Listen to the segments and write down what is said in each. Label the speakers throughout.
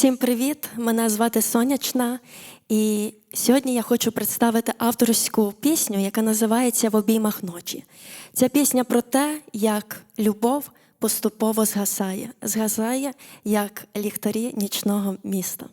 Speaker 1: Всім привіт! Мене звати Сонячна, і сьогодні я хочу представити авторську пісню, яка називається В обіймах ночі. Ця пісня про те, як любов поступово згасає, згасає як ліхтарі нічного міста.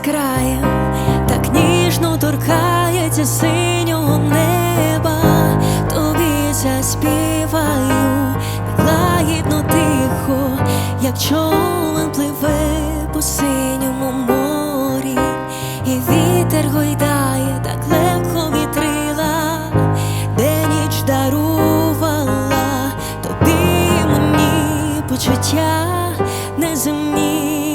Speaker 1: Безкрає, так ніжно торкається синього неба, тобі заспіваю, як лагідно тихо, як човен пливе по синьому морі, і вітер гойдає так легко вітрила, де ніч дарувала тобі мені почуття неземні.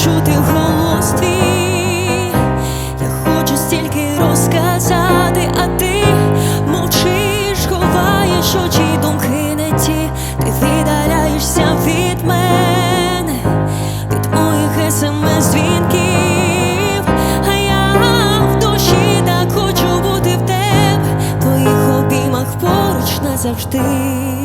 Speaker 1: Хочу чути голос твій, я хочу стільки розказати, а ти мовчиш, ховаєш очі, думки не ті, ти віддаляєшся від мене, від моїх смс дзвінків, а я в душі так хочу бути в тебе, в твоїх обіймах поруч назавжди.